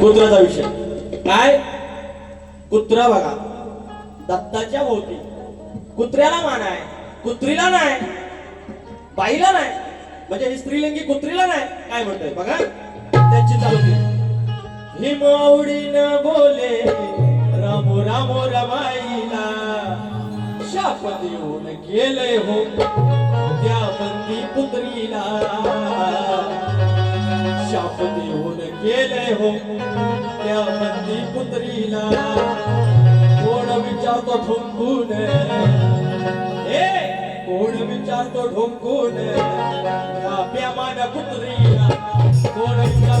कुत्र्याचा विषय. काय? कुत्रा बघा. दत्ताच्या भोवती. कुत्र्याला मान आहे. कुत्रीला नाही. बाईला नाही. म्हणजे ही स्त्रीलिंगी कुत्रीला नाही. काय म्हणतोय? बघा. त्यांची चालू ही मावडी न बोले रामो रामो रमाईला. शाप देऊन गेले हो त्या बंदी पुत्रीला. शाप देऊन गेले हो त्या बंदी पुत्रीला कोण विचारतो ठोकून ए कोण विचारतो ढोंकून प्यामान पुत्रीला कोण विचार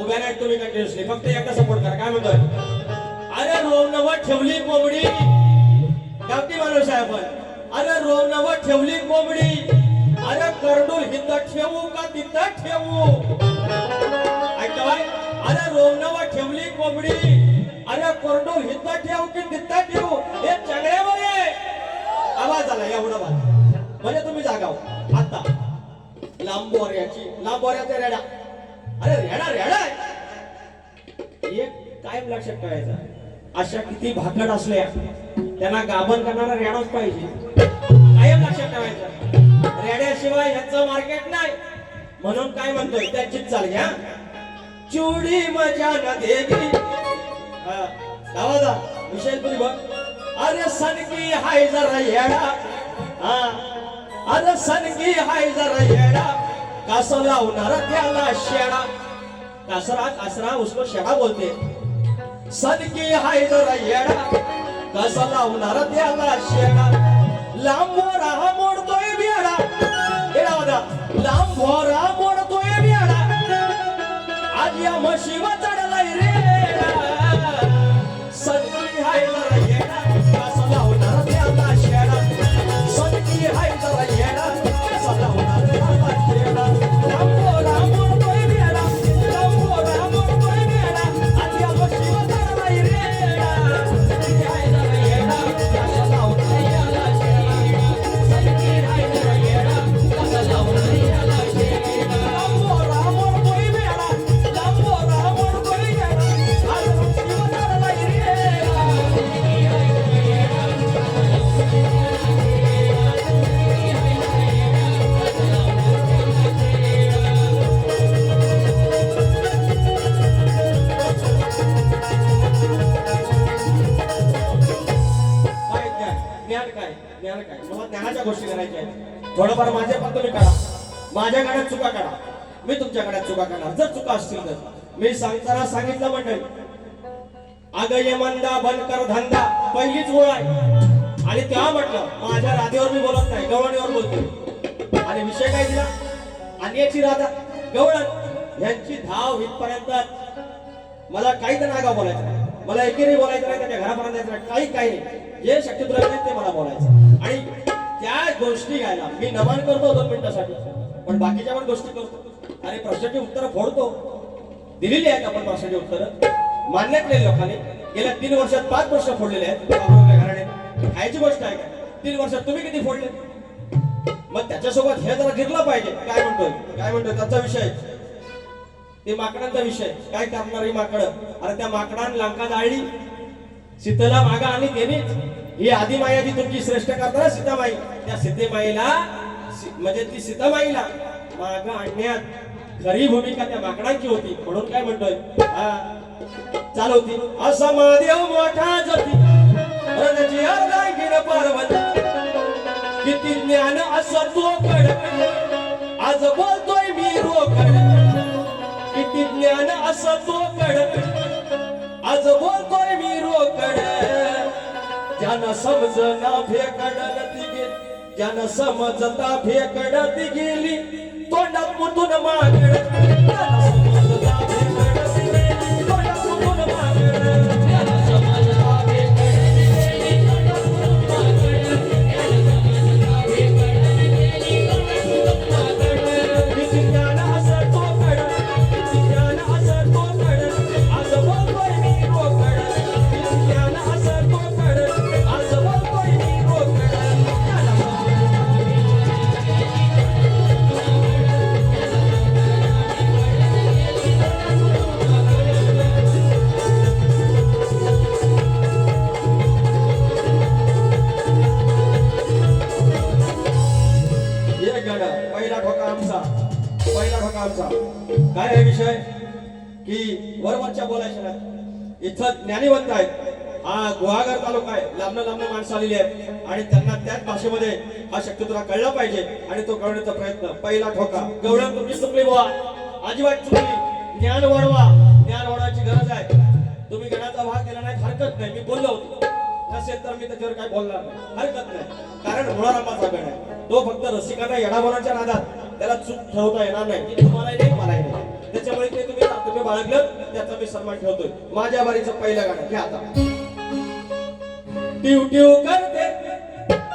उभ्या राहत तुम्ही कंटिन्युअसली फक्त एकदा सपोर्ट करा. काय म्हणतोय? अरे रोम नवं ठेवली कोंबडी. गावठी माणूस आहे आपण. अरे रोम नवं ठेवली कोंबडी. अरे करडूल हिंद ठेवू का तिथं ठेवू? ऐकलं बाय अरे रोम नवं ठेवली कोंबडी. अरे करडूल हिंद ठेवू की तिथं ठेवू? हे चगड्यावर बोले आवाज आला एवढा आवाज म्हणजे तुम्ही जागाव. आता. लांबोऱ्याची लांबोऱ्याचा रेडा अरे रेडा रेडा एक कायम लक्षात ठेवायचा. अशा किती भाकड असल्या त्यांना गाभण करणारा रेडाच पाहिजे. कायम लक्षात ठेवायचा. रेड्याशिवाय ह्याचं मार्केट नाही. म्हणून काय म्हणतोय? त्याचीच चाल घ्या चिवडी मजा न देवी दावा गावाचा विषय तुम्ही बघ. अरे सनकी हाय जरा येडा. हा. अरे सनकी हाय जरा येडा. कसं लावणारा त्याला शेडा कासरा कासरा उसको शेडा बोलते. सदकी हाय जरा येडा. कसं लावणारा त्याला शेडा राहा मोडतोय बेडा येडा लांब राहा मोडतोय बेडा आज या म्हशीवा माझ्या गाड्यात चुका काढा मी तुमच्या गाड्यात चुका काढणार जर चुका असतील तर. मी सांगताना सांगितलं म्हणजे. मंडळी अग मंदा बनकर धंदा. पहिलीच ओळ आहे. आणि तेव्हा म्हटलं माझ्या राधेवर मी बोलत नाही गवळणीवर बोलतो आणि विषय काय दिला? अन्याची राधा गवळण. यांची धाव इथपर्यंत. मला काही तर नागा बोलायचं नाही. मला एकेरी बोलायचं नाही त्याच्या घरापर्यंत यायचं नाही. काही काही नाही. जे शक्य तुला ते मला बोलायचं. आणि त्या गोष्टी घ्यायला मी नमन करतो दोन मिनिटासाठी. पण बाकीच्या पण गोष्टी करतो आणि प्रश्नाची उत्तरं फोडतो. दिलेली आहेत आपण प्रश्नाची उत्तरं. मान्य केलेली लोकांनी. गेल्या तीन वर्षात पाच प्रश्न फोडलेले आहेत. खायची गोष्ट आहे का? तीन वर्षात तुम्ही किती फोडले? मग त्याच्यासोबत हे जरा गिरलं पाहिजे. काय म्हणतोय? काय म्हणतोय? त्याचा विषय. ते माकडांचा विषय. काय करणार ही माकड? अरे त्या माकडान लांका जाळली. सीतेला मागा आणि त्यानेच. ही आदिमाया जी तुमची श्रेष्ठ करताना सीतामाई. त्या सीतेमाईला म्हणजे ती सीताबाईला माग आणण्यात खरी भूमिका त्या माकडांची होती. म्हणून काय म्हणतोय? चालवती असा महादेव मोठा जती. किती ज्ञान असं तो कड आज बोलतोय मी रोकड. किती ज्ञान असं तो कड आज बोलतोय मी रोकड. ज्यांना समज ना फेकडती त्यानं समजता फेकडत गेली तोंडात मुतून मागड पहिला ठोका आमचा. पहिला ठोका आमचा. काय आहे विषय? की वरवरच्या बोलायच्या नाही. इथं ज्ञानीवंत आहेत. हा गुहागर तालुका आहे. लांबन लांबन माणसं आलेली आहेत. आणि त्यांना त्याच भाषेमध्ये हा शक्य तुला कळला पाहिजे आणि तो कळवण्याचा प्रयत्न. पहिला ठोका. गवळण तुमची चुकली बुवा. अजिबात चुकली ज्ञान वाढवा. ज्ञान वाढवायची गरज आहे. तुम्ही गणाचा भाग दिला नाही हरकत नाही. मी बोललो होतो. नसेल तर मी त्याच्यावर काय बोलणार नाही. हरकत नाही. कारण मुळारामाचा गण आहे. तो फक्त रसिकांना येणावराच्या नादात त्याला चूक ठेवता येणार नाही. ती तुम्हालाही नाही मलाही नाही. त्याच्यामुळे ते तुम्ही तुम्ही बाळगलं त्याचा मी सन्मान ठेवतोय. माझ्या बारीचं पहिलं गाणं घ्या आता. टिव टिव करते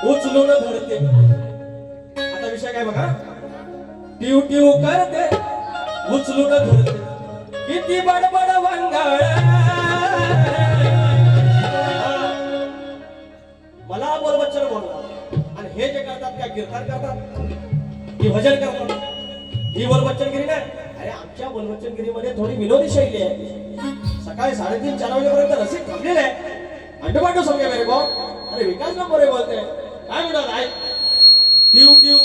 उचलून धरते. आता विषय काय बघा? टिव टिव करते उचलून धरते. किती बडबड वंगाळ. हे जे करतात त्या कीर्तन करतात. की भजन करतात. ही बोलवच्चनगिरी नाही. अरे आमच्या बोलवच्चनगिरीमध्ये थोडी विनोदी शैली आहे. सकाळी साडेतीन चार वाजेपर्यंत रसिक थांबलेले आहे. अंडपांडू समजा मेरे को. अरे विकास नंबर बोलते काय म्हणतात आहे टिव टिव.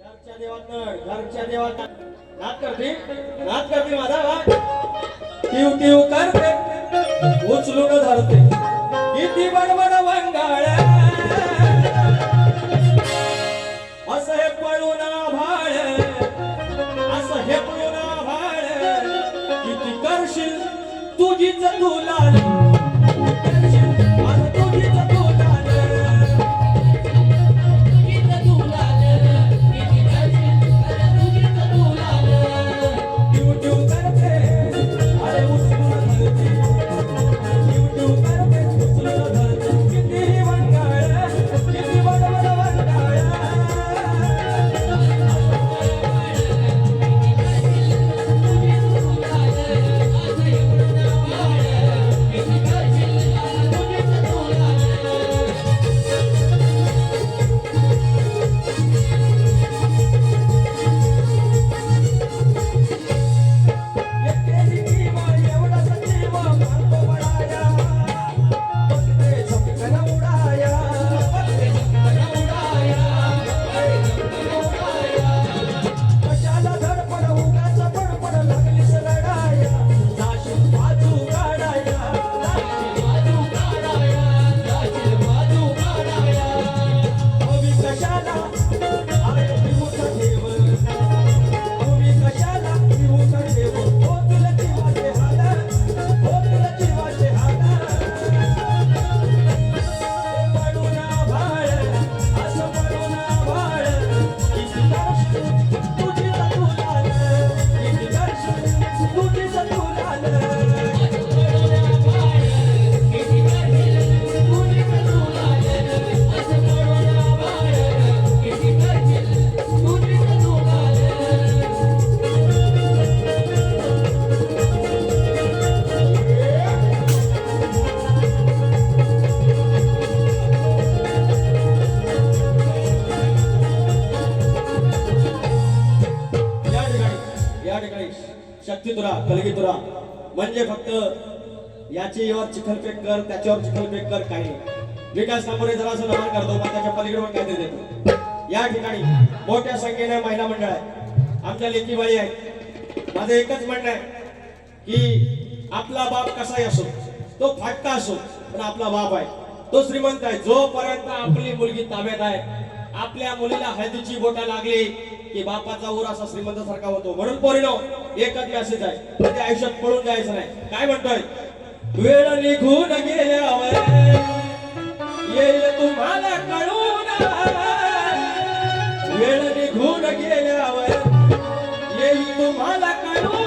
घरच्या देवात घरच्या देवात नाद करते नाद करते माझा वा टिव टिव करते. उचलून धरते. किती बडबड वंगाळ. याची यावर चिखलफेक कर त्याच्यावर चिखलफेक कर काही नाही. विकास कामोरे जरा असं नमन करतो पण त्याच्या पलीकडे पण काहीतरी देतो. या ठिकाणी मोठ्या संख्येने महिला मंडळ आहे. आमच्या लेखीबाई आहेत. माझं एकच म्हणणं आहे की आपला बाप कसाही असो तो फाटका असो पण आपला बाप आहे. तो श्रीमंत आहे. जोपर्यंत आपली मुलगी ताब्यात आहे आपल्या मुलीला हळदीची बोटा लागली की बापाचा ऊर असा श्रीमंत सारखा होतो. म्हणून पोरिनो एकच मेसेज आहे. कधी आयुष्यात पळून जायचं नाही. काय म्हणतोय? वेळ निघून गेल्यावर येईल तुम्हाला कळून वेळ निघून गेल्यावर येईल तुम्हाला कळून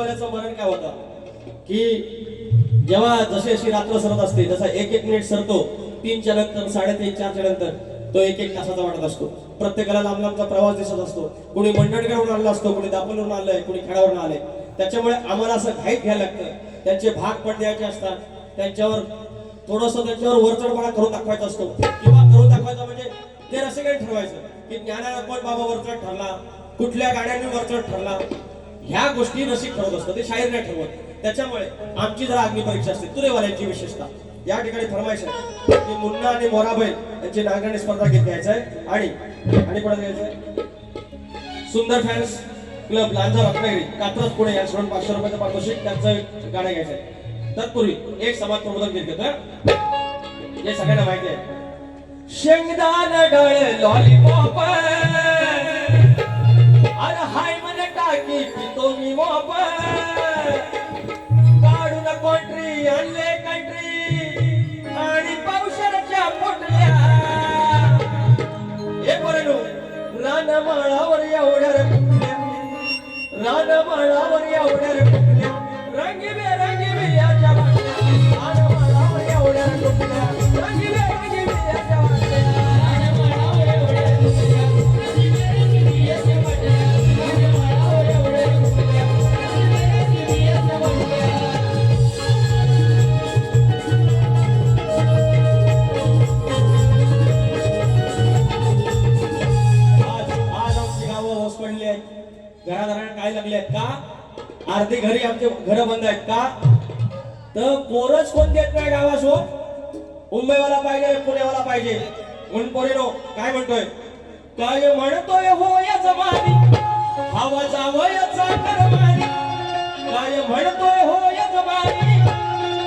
वाल्याचं मरण काय होतं? की जेव्हा जशी अशी रात्र सरत असते जसा एक एक मिनिट सरतो तीनच्या नंतर साडेतीन चारच्या नंतर तो एक एक तासाचा वाटत असतो. प्रत्येकाला लांब लांबचा प्रवास दिसत असतो. कोणी मंडणगडवरून आला असतो कोणी दापोलीवरून आलंय कोणी खेळावरून आलंय. त्याच्यामुळे आम्हाला असं घाईत घ्यायला लागतं. त्यांचे भाग पडण्याचे असतात. त्यांच्यावर थोडस त्यांच्यावर वरचढपणा करून दाखवायचा असतो. किंवा करून दाखवायचा म्हणजे ते रसिकडे ठरवायचं की ज्ञानाला कोण बाबा वरचढ ठरला कुठल्या गाड्यांनी वरचढ ठरला. ह्या गोष्टी नशीब ठरत असतं ते शाहीर नाही ठरवत. त्याच्यामुळे आमची जरा अग्निपरीक्षा असते. तुरेवाल्यांची विशेषता. या ठिकाणी फरमाईश आहे. की मुन्ना आणि मोराबाई यांची नागरणी स्पर्धा घेत घ्यायचं आहे आणि आणि कोणाला घ्यायचंय? सुंदर फॅन्स क्लब लांजा रत्नागिरी कात्रज पुणे या सोडून पाचशे रुपयाचं पारितोषिक त्यांचं गाणं घ्यायचं आहे तत्पूर्वी एक समाज प्रबोधन गीत घेतोय. हे सगळ्यांना माहिती आहे. शेंगदान डळ लॉलीपॉप पितो मी मोप काढून कोंट्री आणले कंट्री आणि पावसाच्या पोटल्या हे बरं रानमाळावर एवढ्या रे कुठल्या रानमाळावर एवढ्या रे रंगी रंगीबेरंगी बियाच्या बाटल्या रानमाळावर एवढ्या रे कुठल्या रंगीबेरंगी बियाच्या अर्धी घरी आमचे घर बंद आहेत का? तर पोरच कोण देत नाही गावास हो? मुंबईवाला पाहिजे पुण्यावाला पाहिजे. म्हणून पोरेनो काय म्हणतोय? काय म्हणतोय हो या जमानी हवा जावयाचा करमानी काय म्हणतोय हो या जमानी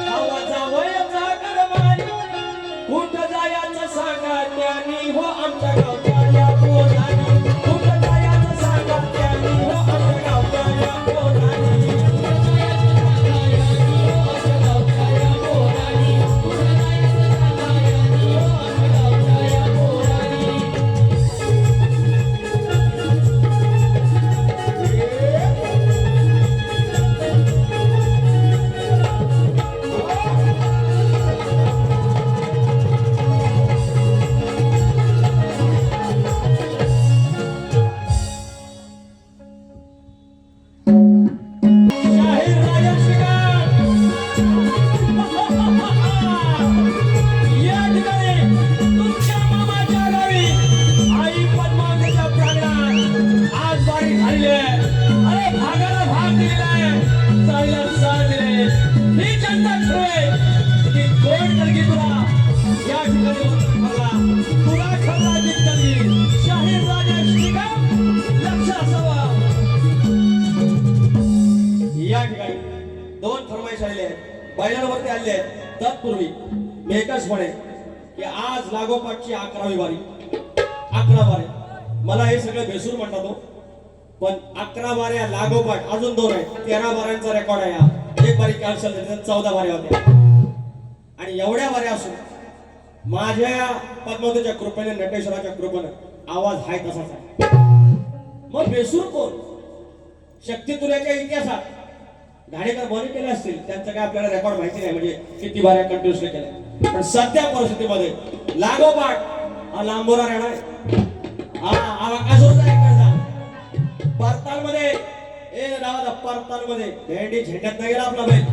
हवा जावयाचा करमानी कुठं जायाचं सांगा त्यांनी हो आमच्या गावच्या आहेत बैलांवरती आले आहेत. तत्पूर्वी मी एकच म्हणे की आज लागोपाठची अकरावी बारी अकरा बारे मला हे सगळं भेसूर म्हणतात हो. पण अकरा बाऱ्या लागोपाठ अजून दोन आहेत. तेरा बाऱ्यांचा रेकॉर्ड आहे हा. एक बारी कॅन्सल झाली चौदा बाऱ्या होत्या आणि एवढ्या बाऱ्या असून माझ्या पद्मावतीच्या कृपेने नटेश्वराच्या कृपेने आवाज हाय तसाच आहे. मग बेसूर कोण? शक्ती तुऱ्याच्या इतिहासात. घाणेकर बरे केले असतील त्यांचं काय आपल्याला रेकॉर्ड माहिती नाही म्हणजे किती बाऱ्या कंटिन्युअसली केल्या पण सध्या परिस्थितीमध्ये लागोपाठ हा लांबोरा राहणार आहे. हा हा आकाशवरचा इकडचा परतालमध्ये ए दादा परतालमध्ये भेंडी झेंड्यात नाही गेला आपला बैल.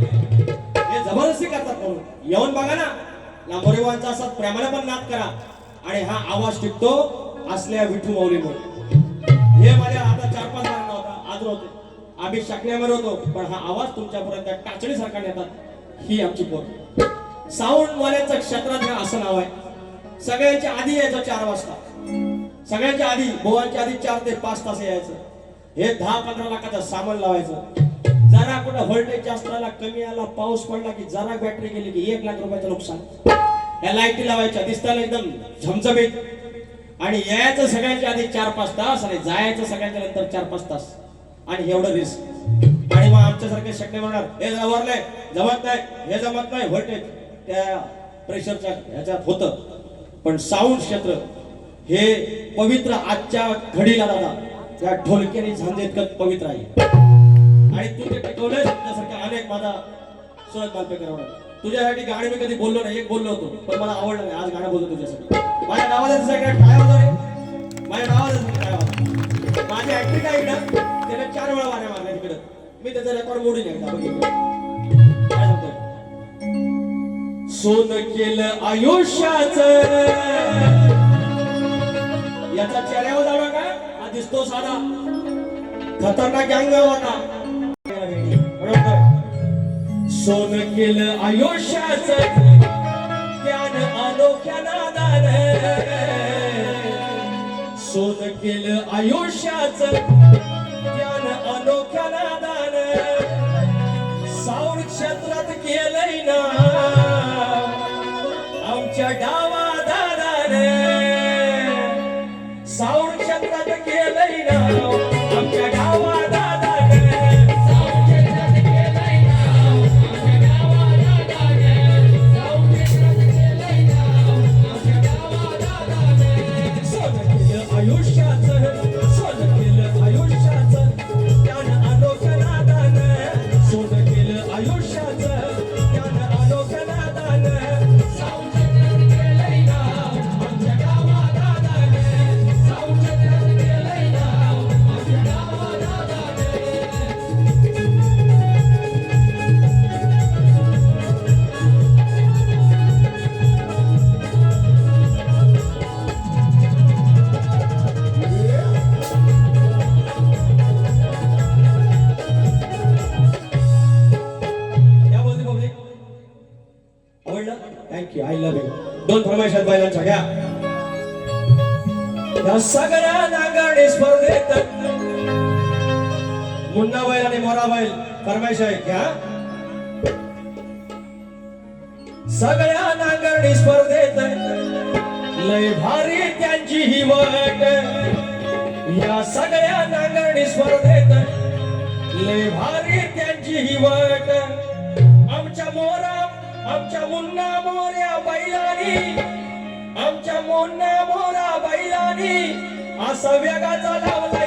हे जबरदस्ती करतात म्हणून. येऊन बघा ना लांबोरेवांचा असा प्रेमाने पण नाद करा. आणि हा आवाज टिकतो असल्या विठू माऊलीमुळे. हे माझ्या आता चार पाच जण होता आज होते. आम्ही शकण्यावर होतो पण हा आवाज तुमच्यापर्यंत टाचणीसारखा नेतात ही आमची पोट साऊंड वाल्याचं क्षेत्रात हे असं नाव आहे. सगळ्यांच्या आधी यायचं चार वाजता. सगळ्यांच्या आधी बोवांच्या आधी चार ते पाच तास यायचं. हे दहा पंधरा लाखाचं सामान लावायचं. जरा कुठं व्होल्टेज जास्त आला कमी आला पाऊस पडला की जरा बॅटरी गेली की एक लाख रुपयाचं नुकसान. या लाईटी लावायच्या दिसताना एकदम झमझमीत. आणि यायचं सगळ्यांच्या आधी चार पाच तास आणि जायचं सगळ्यांच्या नंतर चार पाच तास. आणि एवढं रिस्क आणि मग आमच्यासारखे शकणे म्हणणार हे जवळलंय जमत नाही हे जमत नाही व्होल्टेज त्या प्रेशरच्या ह्याच्यात होतं. पण साऊंड क्षेत्र हे पवित्र आजच्या घडीला दादा त्या ढोलक्याने इतकं पवित्र आहे. आणि तू ते टिकवलंय तुझ्यासारख्या अनेक माझा सहज मालपेकर आवडला तुझ्यासाठी गाणी मी कधी बोललो नाही एक बोललो होतो पण मला आवडलं नाही आज गाणं बोलतो तुझ्यासाठी. माझ्या नावाचं सगळ्यात काय? रे माझ्या नावाचं माझी ऍक्टिंग आहे ना त्याने चार वेळा वाऱ्या मारल्या तिकडं. मी त्याचा रेकॉर्ड मोडून एकदा बघितलं सोन केलं आयुष्याच. याचा चेहऱ्यावर जाणार का? हा दिसतो साधा. खतरनाक गँग होता बरोबर? सोन केलं आयुष्याच. ज्ञान अनोख्या नादान. केलं आयुष्याच. ज्ञान अनोख्या दान. साऊंड क्षेत्रात केलंय ना. आमच्या डावा दादाने. यू दोन बैलांच्या घ्या. या सगळ्या नांगरणी स्पर्धेत मुन्ना बैल आणि मोरा बैल फरमाईश घ्या सगळ्या नांगरणी स्पर्धेत लय भारी त्यांची ही वाट. या सगळ्या नांगरणी स्पर्धेत लय भारी त्यांची ही वाट. आमच्या मोरा आमच्या मुन्ना मोरा. बैलानी आमच्या मोन्या मोरा बैलानी असा वेगाचा लावला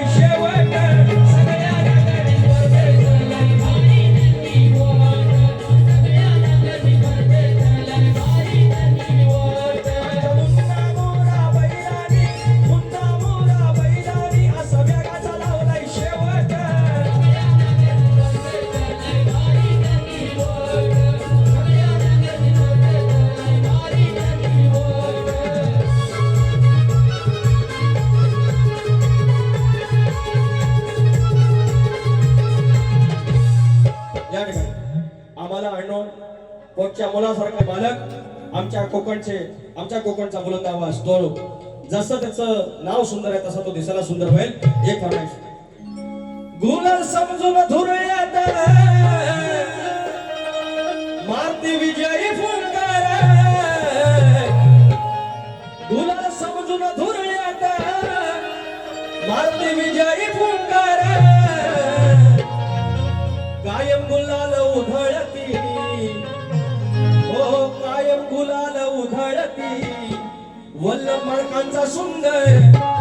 कोणच्या मुलासारखा बालक आमच्या कोकणचे आमच्या कोकणचा बुलंद आवाज तो जसं त्याचं नाव सुंदर आहे तसा तो दिसायला सुंदर होईल. एक फरमाईश गुलाल समजून धुर मारती विजयी फुंकार. गुलाल समजून धुर मारती विजयी फुंकार. कायम गुलाल उधळत गुलाल उधळती. वल्लभ मळकांचा सुंदर.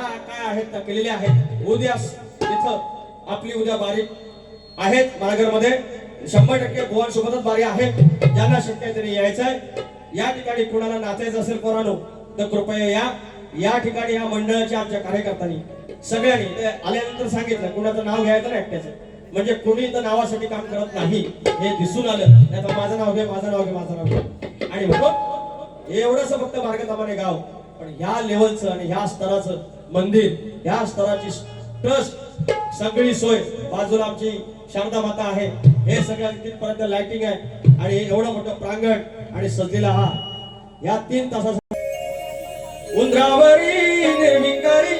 ज्या काय आहेत त्या केलेल्या आहेत? उद्या इथं आपली उद्या बारी आहेत माळघरमध्ये. शंभर टक्के गोवांसोबतच बारी आहेत. ज्यांना शक्य आहे त्यांनी यायचं आहे. या ठिकाणी कोणाला नाचायचं असेल पोरानो तर कृपया या. या ठिकाणी या मंडळाच्या आमच्या कार्यकर्त्यांनी सगळ्यांनी ते आल्यानंतर सांगितलं कुणाचं नाव घ्यायचं ना एकट्याचं. म्हणजे कोणी तर नावासाठी काम करत नाही. हे दिसून आलं. नाही तर माझं नाव घे माझं नाव घे माझं नाव घे. आणि म्हणून एवढंच फक्त मार्गतामाने गाव. पण ह्या लेवलचं आणि ह्या स्तराचं मंदिर ह्या स्तराची ट्रस्ट सगळी सोय बाजूला आमची शारदा माता आहे. हे सगळ्या तिथपर्यंत लाइटिंग आहे. आणि एवढं मोठं प्रांगण आणि सजलेला हा या तीन तासाचा उंदरावरी निर्मिकारी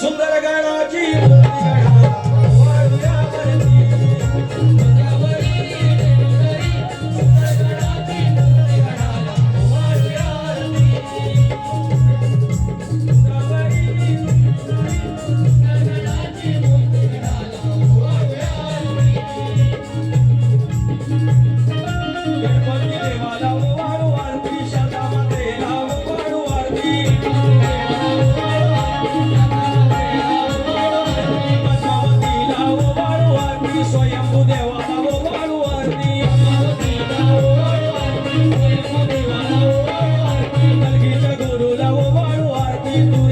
सुंदर गणाची you.